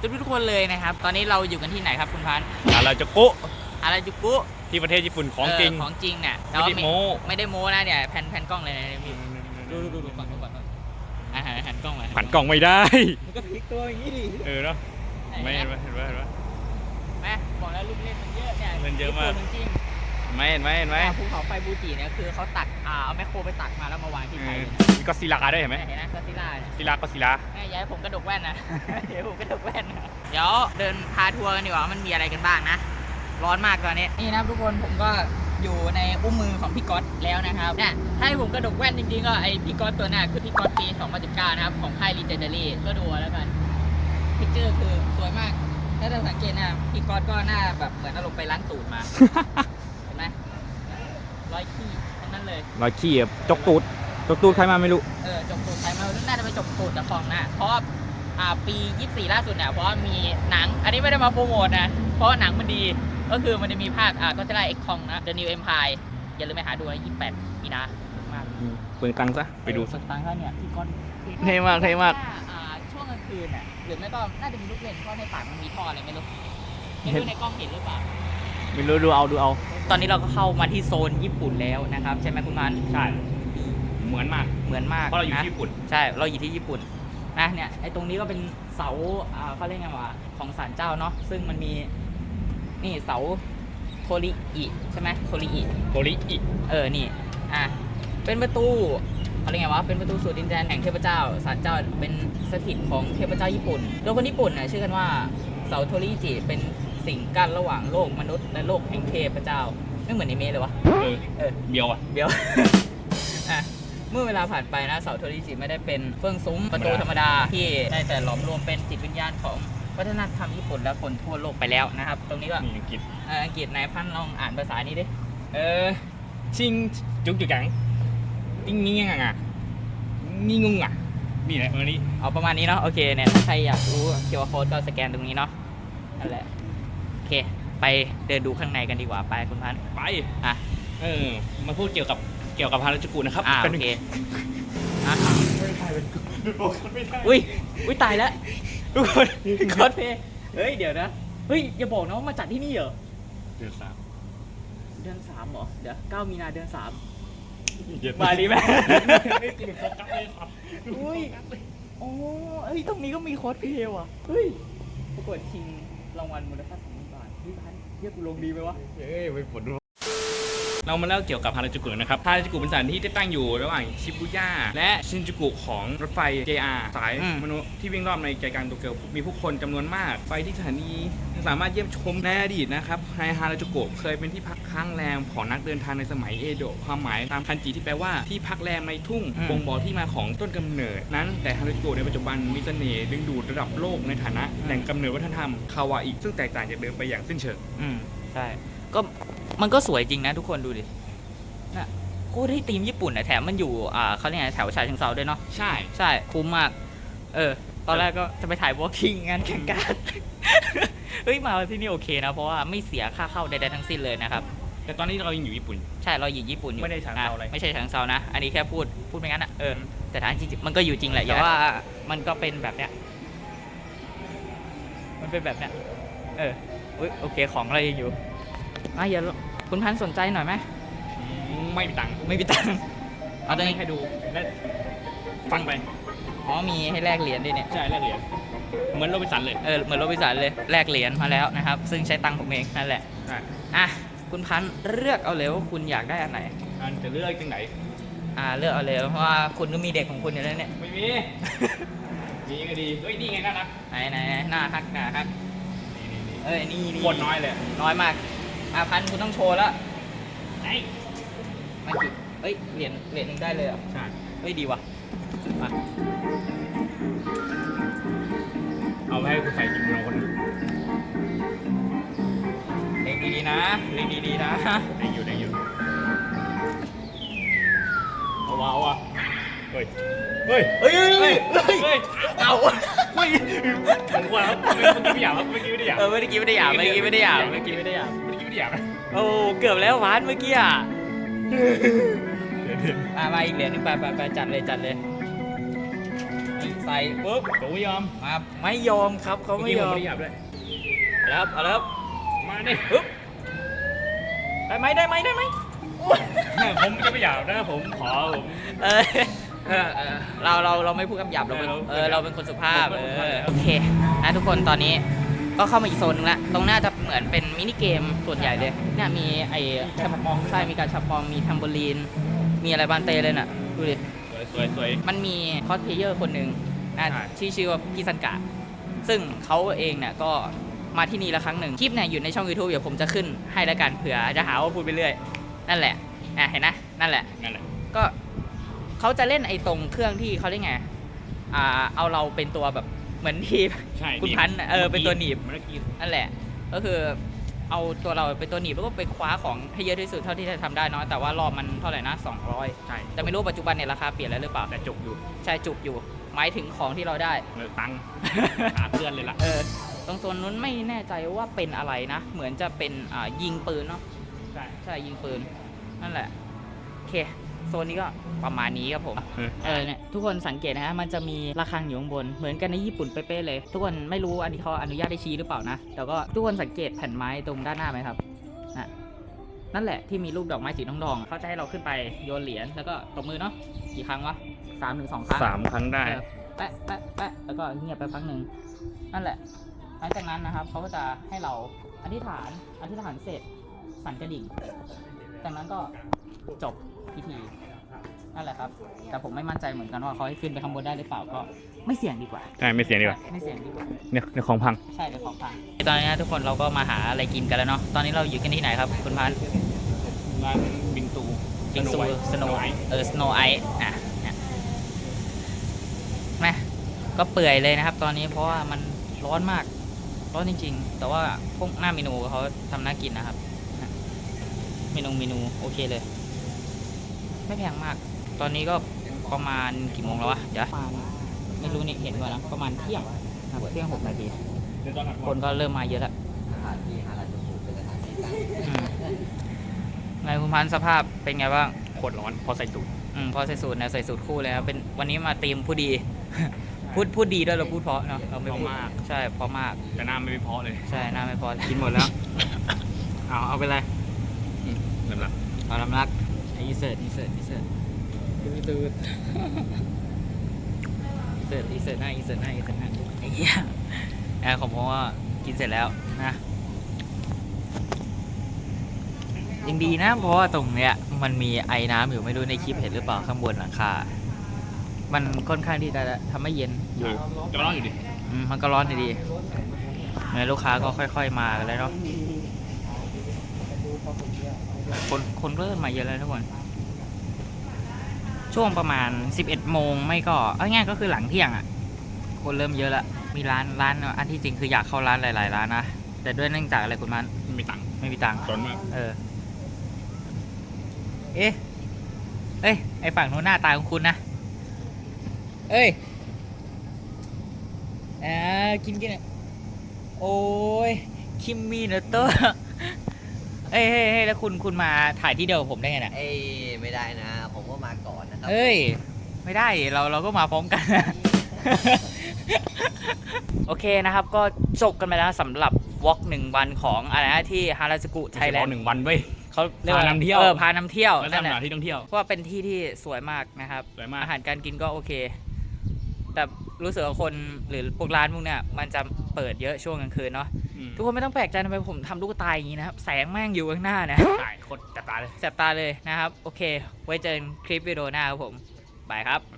ทุกทุกๆคนเลยนะครับ ตอนนี้เราอยู่กันที่ไหนครับคุณพันธุ์อาราจูกุอาราจูกุที่ประเทศญี่ปุ่นของจริง เของจริงเนี่ยแต่ไม่ว่าได้โม้ ไม่ได้โม้นะเนี่ยแผ่นแผ่นกล้องเลยนะพี่ดูดูดูดูก่อนดูก่อนอ่าหันหันกล้องมาผันกล่องไม่ได้ มันก็พลิกตัวอย่างนี้ดิเออเนาะไม่เห็เห็นนไหไหมมเห็นไหมเห็นไหม แม่บอกแล้วลูกเล่นมันเยอะเนี่ยเล่นเยอะมากจริงไม่เห็นไหมเห็นๆไหมอ่าภูเขาไฟบูจิเนี่ยคือเขาตักอ่าเอาแมคโครไปตักมาแล้วมาวางที่ไทยเลยนะมี ก็ซิลาด้วยเห็นไหมเห็นไหมก็ซิล่าเนี่ยซิลาก็ซิลาแม่ย้ายผมกระดกแว่นนะ เดี๋ยวผมกระดกแว่นนะเดี๋ยวเดินพาทัวร์กันดีกว่าว่ามันมีอะไรกันบ้างนะ ร้อนมากตอนนี้ นี่นะครับทุกคนผมก็อยู่ในอุ้มมือของพี่ก๊อตแล้วนะครับเนี่ยถ้าให้ผมกระดกแว่นจริงๆก็ไอพี่ก๊อตตัวหน้าคือพี่ก๊อตปี 2019 นะครับ ของค่าย Legendary ก็ดูเอาแล้วกันพิกเจอร์คือสวยมาก ถ้าเราสังเกตนะพี่ก๊อตก็หน้าแบบเหมือนอารมณ์ไปล้างตูดมา เห็นไหมรอยขี้ทั้งนั้นเลย รอยขี้อะจกตูด จกตูดใครมาไม่รู้ เออจบตูดใครมาน่าจะไปจบตูดตะฟองนะเพราะว่าอ่าปี 24 ล่าสุดเนี่ยเพราะว่ามีหนัง อันนี้ไม่ได้มาโปรโมทนะ เพราะว่าหนังมันดี ก็คือมันจะมีภาคอ่าก็จะได้เอ็กคองนะ The New Empire อย่าลืมไปหาดูนะ28 มีนาถูกมากเปลืองตังค์ซะ ไปดูสตังค์เขาเนี่ยพี่ก้อนเท่มากเท่มาก อ่าช่วงกลางคืนน่ะหรือไม่ก็น่าจะมีลูกเล่นเพราะในปากมันมีท่ออะไรไม่รู้ไม่รู้ในกล้องเห็นหรือเปล่า ไม่รู้ดูเอาดูเอา ตอนนี้เราก็เข้ามาที่โซนญี่ปุ่นแล้วนะครับ ใช่ไหมคุณมัน ใช่ เหมือนมาก เหมือนมากเพราะเราอยู่นะที่ญี่ปุ่น ใช่เราอยู่ที่ญี่ปุ่นนะเนี่ยไอ้ตรงนี้ก็เป็นเสาอ่าเขาเรียกไงวะของศาลเจ้าเนาะซึ่งมันมีนี่เสาโทริอิใช่ไหมโทริอิโกริอิเออนี่อะเป็นประตูเขาเรียกไงวะเป็นประตูสู่ดินแดนแห่งเทพเจ้าศาลเจ้าเป็นสถิตของเทพเจ้าญี่ปุ่นโดยคนญี่ปุ่นเนี่ยชื่อกันว่าเสาโทริอิจิเป็นสิ่งกั้นระหว่างโลกมนุษย์และโลกแห่งเทพเจ้าไม่เหมือนในเมะเลยวะเออเออเบียวอะเดี๋ยวอะ เมื่อเวลาผ่านไปนะเสาโทริจิไม่ได้เป็นเฟื่องซุ้มประตูธรรมดาที่ได้แต่หลอมรวมเป็นจิตวิญญาณของวัฒนธรรมญี่ปุ่นและคนทั่วโลกไปแล้วนะครับ ตรงนี้ก็อังกฤษเอออังกฤษนายพันธ์ลองอ่านภาษานี้ดิเออชิงจุกจุกจังติ้งนี่งงอะนี่งงอะนี่แหละเออนี่เอาประมาณนี้เนาะโอเคเนี่ยถ้าใครอยากรู้เคียวโค้ดก็สแกนตรงนี้เนาะนั่นแหละโอเค ไปเดินดูข้างในกันดีกว่าไปคุณพันธ์ไปอะเออมาพูดเกี่ยวกับ เกี่ยวกับฮาราจูกุนะครับอ่าป็นโอเคอะไม่ได้เป็นไม่ได้อุ้ยอุ้ยตายแล้วทุกคนคอสเพย์เฮ้ยเดี๋ยวนะเฮ้ยอย่าบอกนะว่ามาจัดที่นี่เหรอเดือนสามเดือนสามเหรอเดี๋ยวเก้ามีนาเดือนสามเย็นมาดีไหมไม่จริงโฟกัสเลยครับอุ้ยโอ้เฮ้ยตรงนี้ก็มีคอสเพย์ว่ะเฮ้ยประกวดชิงรางวัลมูลค่าสองหมื่นบาทพี่พันเรียกกูลงดีไหมวะเอ้ยไปฝนดู เรามาเล่าเกี่ยวกับฮาราจูกุนะครับฮาราจูกุเป็นสถานที่ที่ตั้งอยู่ระหว่างชิบุย่าและชินจูกุของรถไฟ JR สายอืมมนุษย์ที่วิ่งรอบในใจกลางโตเกียวมีผู้คนจำนวนมาก ไปที่สถานีสามารถเยี่ยมชมในอดีตนะครับในฮาราจูกุเคยเป็นที่พักค้างแรมของนักเดินทางในสมัยเอโดะความหมายตามคันจิที่แปลว่าที่พักแรมในทุ่งอืมบ่งบอกที่มาของต้นกำเนิดนั้นแต่ฮาราจูกุในปัจจุบันมีเสน่ห์ดึงดูดระดับโลกในฐานะแหล่งกำเนิดวัฒนธรรมคาวาอิซึ่งแตกต่างจากเดิมไปอย่างสิ้นเชิงอืมใช่ก็ มันก็สวยจริงนะทุกคนดูดิน่ะโคตรที่ทีมญี่ปุ่นอะแถมมันอยู่อ่าเขาเรียกไงแถวชายเชิงเซาด้วยเนาะใช่ ใช่คุ้มมาก เออ ตอนแรกก็จะไปถ่ายวอล์กิ้งงานแข่งการเฮ้ยมาที่นี่โอเคนะเพราะว่าไม่เสียค่าเข้าใดๆทั้งสิ้นเลยนะครับ แต่ตอนนี้เรายังอยู่ญี่ปุ่น ใช่เราอยู่ญี่ปุ่นอยู่ไม่ได้ฉางเซาอะไรไม่ใช่ฉางเซานะ อันนี้แค่พูดพูดไม่งั้นอะเออแต่ทางจริงๆมันก็อยู่จริงแหละแต่ว่ามันก็เป็นแบบเนี้ยมันเป็นแบบเนี้ยเอออุ๊ยโอเคของเรายังอยู่ อะอย่าคุณพันธุ์สนใจหน่อยไหมไม่มีตังค์ไม่มีตังค์เอาตัวให้นี้ให้ดูและฟังไป อ๋อมีให้แลกเหรียญด้วยเนี่ย ใช่แลกเหรียญเหมือนโรบินสันเลย เออเหมือนโรบินสันเลยแลกเหรียญมาแล้วนะครับ ซึ่งใช้ตังค์ผมเองนั่นแหละใช่อะคุณพันธุ์เลือกเอาเลยว่าคุณอยากได้อันไหน อันจะเลือกจังไหน อ่าเลือกเอาเลยเพราะว่าคุณก็มีเด็กของคุณอยู่แล้วเนี่ย ไม่มี มีก็ดี เฮ้ย นี่ไงน่ารักไหนไหนไหนหน้าฮักหน้าฮักนี่นี่นี่เอ้ยนี่นี่โคตรน้อยเลย น้อยมาก อะพันคุณต้องโชว์แล้วไอ้มันกี่เอ้ยเหรียญเหรียญหนึงได้เลยเหรอะใช่เฮ้ยดีว่ะมาเอาไปให้คุณใส่กินโนคนหนึงเล็งดีๆนะเล็งดีๆนะได้อยู่ได้อยู่เอาวะเอาวะเฮ้ยเฮ้ยเฮ้ยเฮ้ยเฮ้ยเฮ้ยเอาเฮ้ยผมกลัวครับเมื่อกี้ไม่อยากครับเมื่อกี้ไม่ได้อยากเออเมื่อกี้ไม่ได้หยาบเมื่อกี้ไม่ได้หยาบเมื่อกี้ไม่ได้หยาบเมื่อกี้ ไม่ได้อยากโอ้เกือบแล้ววานเมื่อกี้อะเดี๋ยวเดี๋ยวมามาอีกเหรียญหนึงไปไปไปจัดเลยจัดเลย ใส่ปุ๊บผมไม่ยอมมาไม่ยอมครับเขาไม่ยอมไม่ได้หยาบด้วยแล้วเอาแล้วมาดิปึ๊บได้ไหมได้ไหมได้ไหมผมจะไม่หยาบนะผมขอผมเออเออเออ เราเราเราไม่พูดคำหยาบเราเป็นเออเราเป็นคนสุภาพเออโอเคนะทุกคนตอนนี้ ก็เข้ามาอีกโซนนึงละตรงหน้าจะเหมือนเป็นมินิเกมส่วนใหญ่เลยเนี่ยมีไอ้แชมปองใช่มีการชับปองมีทัมโบลีน มีอะไรบานเตเลยน่ะดูดิสวยสวยสวยมันมีคอสเพลเยอร์คนหนึ่งนะใช่ที่ชื่อว่าพี่สันกะ ซึ่งเขาเองเนี่ยก็มาที่นี่ละครั้งหนึ่งคลิปเนี่ยอยู่ในช่อง YouTube เดี๋ยวผมจะขึ้นให้แล้วกันเผื่อจะหาว่าพูดไปเรื่อย นั่นแหละอะเห็นนะนั่นแหละนั่นแหละก็เขาจะเล่นไอ้ตรงเครื่องที่เขาเรียกไงอ่าเอาเราเป็นตัวแบบ เหมือนที่ใช่คุณพันธุ์เออเป็นตัวหนีบเมื่อกี้นั่นแหละ ก็คือเอาตัวเราเป็นตัวหนีบแล้วก็ไปคว้าของให้เยอะที่สุดเท่าที่จะทำได้เนาะแต่ว่ารอบมันเท่าไหร่นะ 200 ใช่แต่ไม่รู้ปัจจุบันเนี่ยราคาเปลี่ยนแล้วหรือเปล่าแต่จบอยู่ใช่จุกอยู่ หมายถึงของที่เราได้เงินตังค์หาเพื่อนเลยล่ะเออตรงโซนนู้นไม่แน่ใจว่าเป็นอะไรนะ เหมือนจะเป็นอ่ายิงปืนเนาะใช่ใช่ยิงปืนนั่นแหละโอเค โซนนี้ก็ประมาณนี้ครับผมเออเออเนี่ยทุกคนสังเกตนะฮะมันจะมีระฆังอยู่ข้างบน เหมือนกันในญี่ปุ่นเป๊ะๆเลย ทุกคนไม่รู้อันนี้เขาอนุญาตให้ชี้หรือเปล่านะ แต่ก็ทุกคนสังเกตแผ่นไม้ตรงด้านหน้าไหมครับนะนั่นแหละที่มีรูปดอกไม้สีทองๆเขาจะให้เราขึ้นไปโยนเหรียญแล้วก็ตบมือเนาะกี่ครั้งวะสามถึงสองครั้งสามครั้งได้เออแปะแปะแปะแล้วก็เงียบไปพักหนึ่งนั่นแหละหลังจากนั้นนะครับเขาก็จะให้เราอธิษฐานอธิษฐานเสร็จสั่นกระดิ่งจากนั้นก็ จบพิธีนั่นแหละครับ แต่ผมไม่มั่นใจเหมือนกันว่าเขาให้ขึ้นไปข้างบนได้หรือเปล่าก็ไม่เสี่ยงดีกว่า ใช่ไม่เสียดีกว่าไม่เสี่ยงดีกว่าเนี่ยเนี่ยของพัง ใช่เดี๋ยวของพังตอนนี้ทุกคนเราก็มาหาอะไรกินกันแล้วเนาะตอนนี้เราอยู่กันที่ไหนครับคุณพันธุ์ร้านบิงตูจิงซูสโนว์เออสโนว์ไอซ์อะเนี่ยแม่ก็เปื่อยเลยนะครับ ตอนนี้เพราะว่ามันร้อนมากร้อนจริง ๆ แต่ว่าพวกหน้าเมนูเขาทำน่ากินนะครับนะเมนูเมนูโอเคเลย ไม่แพงมาก ตอนนี้ก็ประมาณกี่โมงแล้ววะเดี๋ยวประมาณไม่รู้นี่เห็นก่อนนะประมาณเที่ยงนะครับเที่ยงหกนาทีเดี๋ยวตอนหลังคนก็เริ่มมาเยอะแล้วสถานที่ฮาราจูกุเป็นสถานที่ตั้งอืมไงคุณพันธุ์สภาพเป็นไงบ้างโคตรร้อนเพอใส่สูตรอืมพอใส่สูตรเนี่ยใส่สูตรคู่เลยครับเป็นวันนี้มาตีมผู้ดี พูดพูดดีด้วยเราพูดเพราะเนาะเราไม่พูดเพราะมากใช่เพราะมากแต่หน้าไม่เพอเลยใช่หน้าไม่พอกินหมดแล้วเอาเอาไปเลยเริ่มละเอาลำรัก อินเสิร์ตอินเสิร์ตอินเสิร์ตตื่นตื่นอินเสิร์ตอินเสิร์ตหน้าอินเสิร์ตหน้าอินเสิร์ตหน้าไอ้เหี้ยแอร์ของผมว่ากินเสร็จแล้วนะยังดีนะเพราะว่าตรงเนี้ยมันมีไอ้น้ำอยู่ไม่รู้ในคลิปเห็นหรือเปล่าข้างบนหลังคา มันค่อนข้างที่จะทำให้เย็นอยู่จะมาร้องอยู่ดิ อืมมันก็ร้อนดีๆเนี่ยลูกค้าก็ค่อย ๆ มากันแล้วเนาะ คนคนเริ่มมาเยอะแล้วทุกคนช่วงประมาณ 11 โมงไม่ก็เอาง่ายๆก็คือหลังเที่ยงอะ คนเริ่มเยอะละมีร้านร้านอันที่จริงคืออยากเข้าร้านหลายๆร้านนะแต่ด้วยเนื่องจากอะไรคุณมันไม่มีตังค์ไม่มีตังค์ร้อนมากเออ เอ๊ะเอ้ยไอฝั่งนู้นหน้าตาของคุณนะเอ้ยอ่ากินกินอะโอ้ยคิมมี่นะตัว เอ้ยเฮ้ยเฮ้ยแล้วคุณคุณมาถ่ายที่เดียวกับผมได้ไงเนี่ยเอ้ยไม่ได้นะ ผมก็มาก่อนนะครับเอ้ย ไม่ได้เราเราก็มาพร้อมกัน โอเคนะครับ ก็จบกันไปแล้วสำหรับวอล์กหนึ่งวันของอะไรนะที่ฮาราจูกุไทยแลนรอด์หนึ่งวันเว้ย เขาเรียกว่าพานำเที่ยว เออพานำเที่ยวแล้วนั่นทำแหหละนาที่ท่องเที่ยว เพราะว่าเป็นที่ที่สวยมากนะครับ สวยมาก อาหารการกินก็โอเค แต่รู้สึกว่าคนหรือพวกร้านพวกเนี้ยมันจะเปิดเยอะช่วงกลางคืนเนาะอืม ทุกคนไม่ต้องแปลกใจทำไมผมทำลูกตาอย่างนี้นะครับ แสงแม่งอยู่ข้างหน้านะใช่โคตรจับตาเลย แสบตาเลยนะครับ โอเค ไว้เจอกันคลิปวิดีโอหน้าครับผม บายครับบ๊ายบาย